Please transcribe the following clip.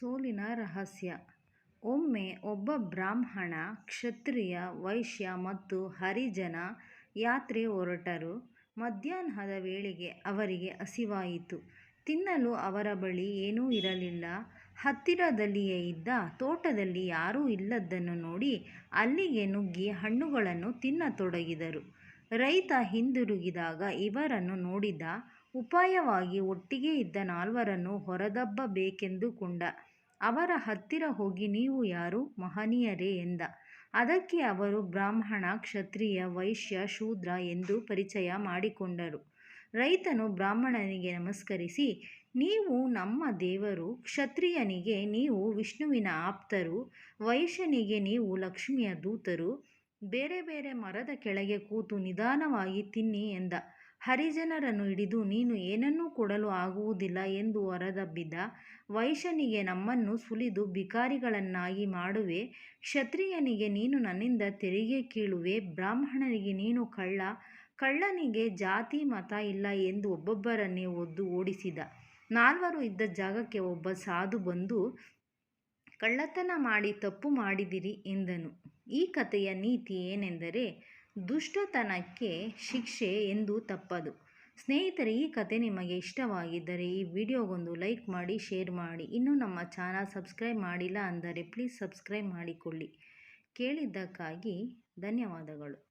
ಸೋಲಿನ ರಹಸ್ಯ. ಒಮ್ಮೆ ಒಬ್ಬ ಬ್ರಾಹ್ಮಣ, ಕ್ಷತ್ರಿಯ, ವೈಶ್ಯ ಮತ್ತು ಹರಿಜನ ಯಾತ್ರೆ ಹೊರಟರು. ಮಧ್ಯಾಹ್ನದ ವೇಳೆಗೆ ಅವರಿಗೆ ಹಸಿವಾಯಿತು. ತಿನ್ನಲು ಅವರ ಬಳಿ ಏನೂ ಇರಲಿಲ್ಲ. ಹತ್ತಿರದಲ್ಲಿಯೇ ಇದ್ದ ತೋಟದಲ್ಲಿ ಯಾರೂ ಇಲ್ಲದ್ದನ್ನು ನೋಡಿ ಅಲ್ಲಿಗೆ ನುಗ್ಗಿ ಹಣ್ಣುಗಳನ್ನು ತಿನ್ನತೊಡಗಿದರು. ರೈತ ಹಿಂದಿರುಗಿದಾಗ ಇವರನ್ನು ನೋಡಿದ ಉಪಾಯವಾಗಿ ಒಟ್ಟಿಗೆ ಇದ್ದ ನಾಲ್ವರನ್ನು ಹೊರದಬ್ಬಬೇಕೆಂದುಕೊಂಡ. ಅವರ ಹತ್ತಿರ ಹೋಗಿ ನೀವು ಯಾರು? ಮಹನೀಯರೇ ಎಂದ. ಅದಕ್ಕೆ ಅವರು ಬ್ರಾಹ್ಮಣ, ಕ್ಷತ್ರಿಯ, ವೈಶ್ಯ, ಶೂದ್ರ ಎಂದು ಪರಿಚಯ ಮಾಡಿಕೊಂಡರು. ರೈತನು ಬ್ರಾಹ್ಮಣನಿಗೆ ನಮಸ್ಕರಿಸಿ, ನೀವು ನಮ್ಮ ದೇವರು, ಕ್ಷತ್ರಿಯನಿಗೆ ನೀವು ವಿಷ್ಣುವಿನ ಆಪ್ತರು, ವೈಶ್ಯನಿಗೆ ನೀವು ಲಕ್ಷ್ಮಿಯ ದೂತರು ಬೇರೆ ಬೇರೆ ಮರದ ಕೆಳಗೆ ಕೂತು ನಿಧಾನವಾಗಿ ತಿನ್ನಿ ಎಂದ. ಹರಿಜನರನ್ನು ಹಿಡಿದು, ನೀನು ಏನನ್ನೂ ಕೊಡಲು ಆಗುವುದಿಲ್ಲ ಎಂದು ಹೊರದಬ್ಬಿದ ವೈಶ್ಯನಿಗೆ ನಮ್ಮನ್ನು ಸುಲಿದು ಭಿಕಾರಿಗಳನ್ನಾಗಿ ಮಾಡುವೆ. ಕ್ಷತ್ರಿಯನಿಗೆ ನೀನು ನನ್ನಿಂದ ತೆರಿಗೆ ಕೀಳುವೆ. ಬ್ರಾಹ್ಮಣನಿಗೆ ನೀನು ಕಳ್ಳ. ಕಳ್ಳನಿಗೆ ಜಾತಿ, ಮತ ಇಲ್ಲ ಎಂದು ಒಬ್ಬೊಬ್ಬರನ್ನೇ ಒದ್ದು ಓಡಿಸಿದ. ನಾಲ್ವರು ಇದ್ದ ಜಾಗಕ್ಕೆ ಒಬ್ಬ ಸಾಧು ಬಂದು ಕಳ್ಳತನ ಮಾಡಿ ತಪ್ಪು ಮಾಡಿದಿರಿ ಎಂದನು. ಈ ಕಥೆಯ ನೀತಿ ಏನೆಂದರೆ, ದುಷ್ಟತನಕ್ಕೆ ಶಿಕ್ಷೆ ಎಂದು ತಪ್ಪದು. ಸ್ನೇಹಿತರೆ, ಈ ಕತೆ ನಿಮಗೆ ಇಷ್ಟವಾಗಿದ್ದರೆ ಈ ವಿಡಿಯೋಗೊಂದು ಲೈಕ್ ಮಾಡಿ, ಶೇರ್ ಮಾಡಿ. ಇನ್ನೂ ನಮ್ಮ ಚಾನಲ್ ಸಬ್ಸ್ಕ್ರೈಬ್ ಮಾಡಿಲ್ಲ ಅಂದರೆ ಪ್ಲೀಸ್ ಸಬ್ಸ್ಕ್ರೈಬ್ ಮಾಡಿಕೊಳ್ಳಿ. ಕೇಳಿದ್ದಕ್ಕಾಗಿ ಧನ್ಯವಾದಗಳು.